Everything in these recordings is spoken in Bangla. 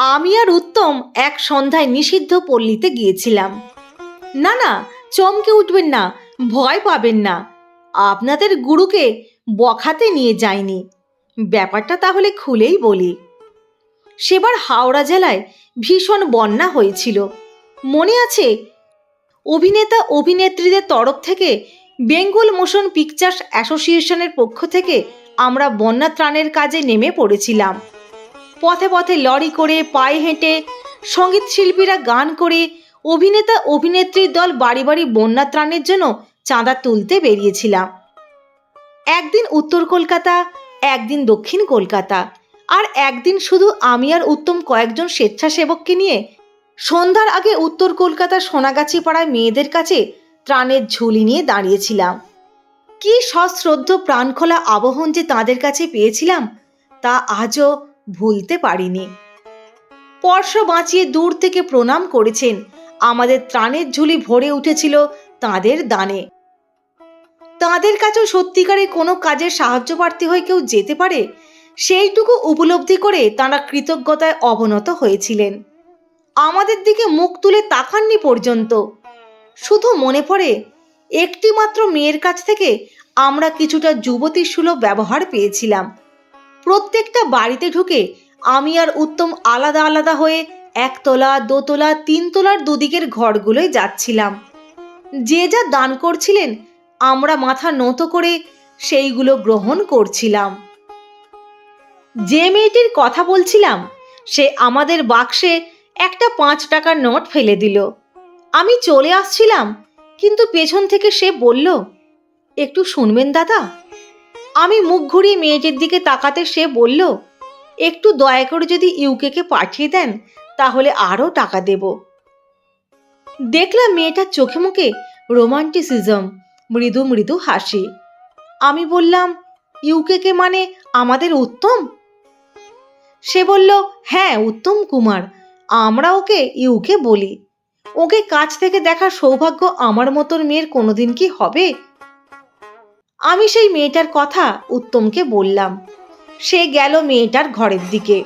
আমি আর উত্তম এক সন্ধ্যায় নিষিদ্ধ পল্লীতে গিয়েছিলাম। না না, চমকে উঠবেন না, ভয় পাবেন না। আপনাদের গুরুকে বখাতে নিয়ে যায়নি ব্যাপারটা তাহলে খুলেই বলি। সেবার হাওড়া জেলায় ভীষণ বন্যা হয়েছিল। মনে আছে, অভিনেতা, অভিনেত্রীদের তরফ থেকে বেঙ্গল মোশন পিকচার্স অ্যাসোসিয়েশনের পক্ষ থেকে আমরা বন্যা ত্রাণের কাজে নেমে পড়েছিলাম। পথে পথে লরি করে পায়ে হেঁটে সংগীত শিল্পীরা গান করে অভিনেতা অভিনেত্রীর দল বাড়ি বাড়ি বন্যা ত্রাণের জন্য চাঁদা তুলতে বেরিয়েছিলাম। একদিন উত্তর কলকাতা, একদিন দক্ষিণ কলকাতা। আর একদিন শুধু আমি আর উত্তম কয়েকজন স্বেচ্ছাসেবককে নিয়ে সন্ধ্যার আগে উত্তর কলকাতার সোনাগাছি পাড়ায় মেয়েদের কাছে ত্রাণের ঝুলি নিয়ে দাঁড়িয়েছিলাম। কি সশ্রদ্ধ প্রাণখোলা আবহন যে তাদের কাছে পেয়েছিলাম, তা আজও ভুলতে পারিনি। স্পর্শ বাঁচিয়ে দূর থেকে প্রণাম করেছেন। আমাদের ত্রাণের ঝুলি ভরে উঠেছিল তাদের দানে। তাদের কাছেও সত্যিকারে কোনো কাজে সাহায্য প্রার্থী হয়ে কেউ যেতে পারে, সেইটুকু উপলব্ধি করে তাঁরা কৃতজ্ঞতায় অবনত হয়েছিলেন। আমাদের দিকে মুখ তুলে তাকাননি পর্যন্ত। শুধু মনে পড়ে একটি মাত্র মেয়ের কাছ থেকে আমরা কিছুটা যুবতী সুলভ ব্যবহার পেয়েছিলাম। প্রত্যেকটা বাড়িতে ঢুকে আমি আর উত্তম আলাদা আলাদা হয়ে একতলা, দোতলা, তিনতলার দুদিকের ঘরগুলোয় যাচ্ছিলাম। যে যা দান করছিলেন, আমরা মাথা নত করে সেইগুলো গ্রহণ করছিলাম। যে মেয়েটির কথা বলছিলাম, সে আমাদের বাক্সে একটা পাঁচ টাকার নোট ফেলে দিল। আমি চলে আসছিলাম, কিন্তু পেছন থেকে সে বলল, একটু শুনবেন দাদা? আমি মুখ ঘুরিয়ে মেয়েটির দিকে তাকাতে সে বলল, একটু দয়া করে যদি ইউকেকে পাঠিয়ে দেন, তাহলে আরও টাকা দেব। দেখলাম মেয়েটার চোখে মুখে রোমান্টিসিজম, মৃদু মৃদু হাসি। আমি বললাম, ইউকেকে মানে আমাদের উত্তম? সে বলল হ্যাঁ উত্তম কুমার, আমরা ওকে ইউকে বলি। ওকে কাছ থেকে দেখার সৌভাগ্য আমার মতন মেয়ের কোনোদিন কি হবে? আমি সেই মেয়েটার কথা উত্তমকে বললাম। সে গেল মেয়েটার ঘরের দিকে।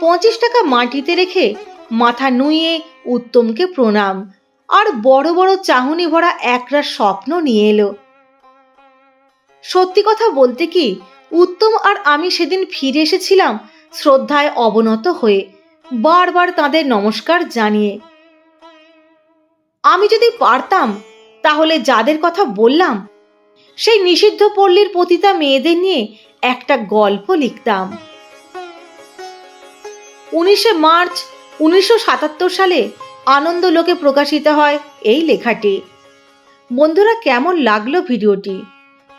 পঁচিশ টাকা মাটিতে রেখে মাথা নুইয়ে উত্তমকে প্রণাম। আর বড় বড় চাহনি ভরা একরা স্বপ্ন নিয়ে এলো। সত্যি কথা বলতে কি, উত্তম আর আমি সেদিন ফিরে এসেছিলাম শ্রদ্ধায় অবনত হয়ে, বারবার তাদের নমস্কার জানিয়ে। আমি যদি পারতাম, তাহলে যাদের কথা বললাম সেই নিষিদ্ধ পল্লীর পতিতা মেয়েদের নিয়ে একটা গল্প লিখতাম। উনিশে মার্চ উনিশশো সাতাত্তর সালে আনন্দলোকে প্রকাশিত হয় এই লেখাটি। বন্ধুরা, কেমন লাগল ভিডিওটি?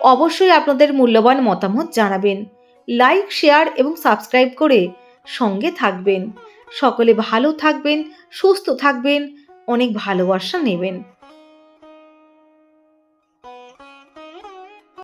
অবশ্যই আপনাদের মূল্যবান মতামত জানাবেন। লাইক, শেয়ার এবং সাবস্ক্রাইব করে সঙ্গে থাকবেন। সকলে ভালো থাকবেন, সুস্থ থাকবেন, অনেক ভালোবাসা নেবেন।